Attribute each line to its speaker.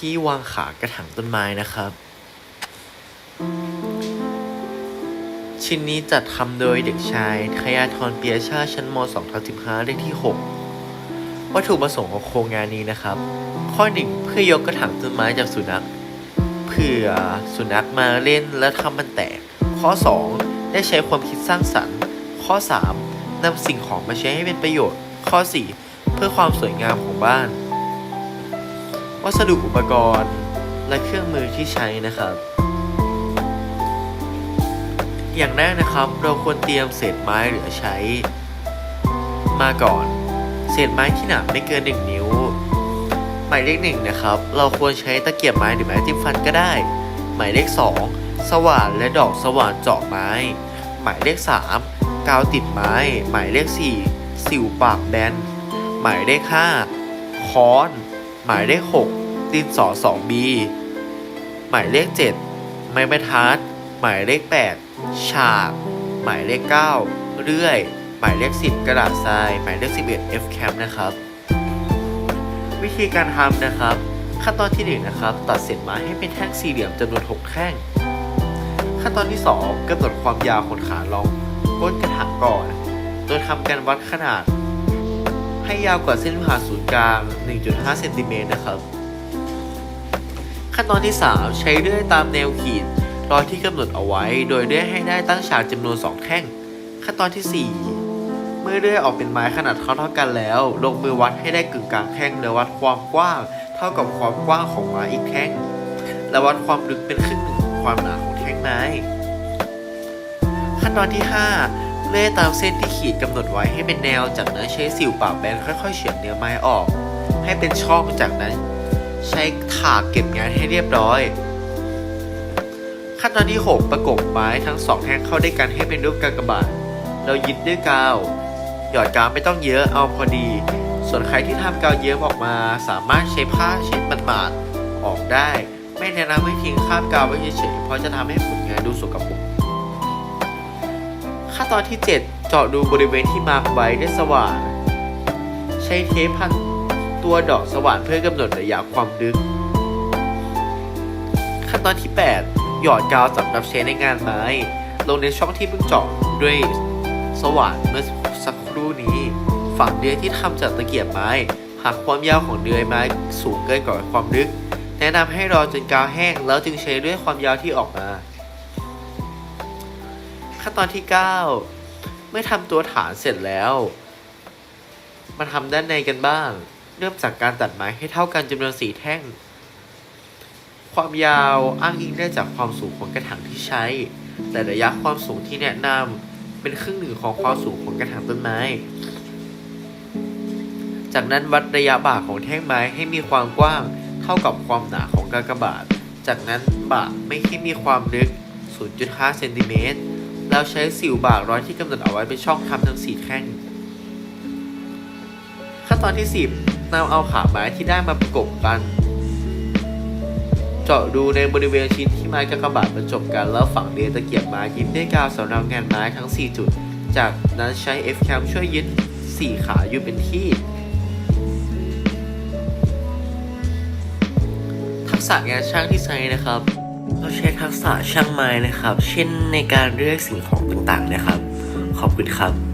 Speaker 1: ที่วางขากระถางต้นไม้นะครับ ชิ้นนี้จัดทำโดยเด็กชายทยาธรเปียชาชั้นม 2 ทับ15เลขที่ 6 วัตถุประสงค์ของโครงงานนี้นะครับ ข้อหนึ่งเพื่อยกกระถางต้นไม้จากสุนัขเพื่อสุนัขมาเล่นและทำมันแตก ข้อ 2 ได้ใช้ความคิดสร้างสรรค์ ข้อ 3นำสิ่งของมาใช้ให้เป็นประโยชน์ ข้อ 4 เพื่อความสวยงามของบ้าน วัสดุอุปกรณ์ และเครื่องมือที่ใช้นะครับ อย่างแรกนะครับเราควรเตรียมเศษไม้เหลือใช้ มาก่อน เศษไม้ที่หนาไม่เกิน 1 นิ้ว หมายเลขหนึ่งนะครับ เราควรใช้ตะเกียบไม้หรือไม้จิ้มฟันก็ได้ หมายเลข 2 สว่านและดอกสว่านเจาะไม้ หมายเลข 3 กาวติดไม้ หมายเลข 4 สิวปากแบนหมายเลข 5 ค้อน หมายเลข 6 ดินสอ 2B หมายเลข 7 ไม้บรรทัด หมายเลข 8 ฉาก หมายเลข 9 เรื่อย หมายเลข 10 กระดาษทราย หมายเลข 11 F cam นะครับ วิธีการทำนะครับ ขั้นตอนที่1นะครับ ตัดเศษไม้ให้เป็นแท่งสี่เหลี่ยมจำนวน 6 แท่ง ขั้นตอนที่ 2กำหนดความยาวของขารองก้นกระถางก่อน โดยทำการวัดขนาด ให้ยาวกว่าเส้นผ่าศูนย์กลาง 1.5เซนติเมตรนะครับ ขั้นตอนที่ 3 ใช้เลื่อยตามแนวขีดรอยที่กำหนดเอาไว้ โดยเลื่อยให้ได้ตั้งฉากจำนวน 2 แท่ง ขั้นตอนที่ 4 เมื่อเลื่อยออกเป็นไม้ขนาดเท่าๆกันแล้ว ลงมือวัดให้ได้กึ่งกลางแท่งและวัดความกว้าง เท่ากับความกว้างของไม้อีกแท่ง และวัดความลึกเป็นครึ่งหนึ่งของความหนาของแท่งไม้ ขั้นตอนที่ 5 เล่ตามเส้นที่ขีดกำหนดไว้ให้เป็นแนว จากนั้นใช้สิวปากแบนค่อยๆเฉือนเนื้อไม้ออก ให้เป็นช่องจากนั้น ใช้ถากเก็บงานให้เรียบร้อย ขั้นตอนที่ 6 ประกบไม้ทั้งสองแท่งเข้าด้วยกันให้เป็นรูปกากบาท เรายึดด้วยกาว หยอดกาวไม่ต้องเยอะเอาพอดี ส่วนใครที่ทำกาวเยิ้มออกมา สามารถใช้ผ้าเช็ดมันบาดๆออกได้ ไม่แนะนำให้ทิ้งคราบกาวไว้เฉยๆเพราะจะทำให้ผลงานดูสกปรก ขั้นตอนที่ 7 เจาะดูบริเวณที่มาร์กไว้ด้วยสว่าน ใช้เทปพันตัวดอกสว่านเพื่อกำหนดระยะความลึก ขั้นตอนที่ 8 หยอดกาวสำหรับใช้ในงานไม้ ลงในช่องที่เพิ่งเจาะด้วยสว่านเมื่อสักครู่นี้ ฝั่งเดือยที่ทำจากตะเกียบไม้ หากความยาวของเดือยไม้สูงเกินกว่าความลึก แนะนำให้รอจนกาวแห้งแล้วจึงใช้ด้วยความยาวที่ออกมา ขั้นตอนที่ 9 เมื่อทำตัวฐานเสร็จแล้ว มาทำด้านในกันบ้าง เริ่มจากการตัดไม้ให้เท่ากันจำนวนสีแท่ง ความยาวอ้างอิงได้จากความสูงของกระถางที่ใช้ แต่ระยะความสูงที่แนะนำเป็นครึ่งหนึ่งของความสูงของกระถางต้นไม้ จากนั้นวัดระยะบ่าของแท่งไม้ให้มีความกว้าง เท่ากับความหนาของกากบาท จากนั้นบ่าไม่ให้มีความลึก0.5เซนติเมตร แล้วใช้สิวบ่าร้อยที่กำหนดเอาไว้เป็นช่องทำทั้งสี่แท่งขั้นตอนที่ 10นำเอาขาไม้ที่ได้มาประกบกัน เจาะดูในบริเวณชิ้นที่ไม้กากบาทบรรจบกันแล้วฝังเรียนตะเกียบไม้ยึดด้วยกาวสำหรับงานไม้ทั้ง 4 จุด จากนั้นใช้ F cam ช่วยยึด 4 ขาอยู่เป็นที่ทักษะงานช่างที่ใช้นะครับ เราใช้ทักษะช่างไม้นะครับ เช่นในการเลือกสิ่งของต่างๆนะครับ ขอบคุณครับ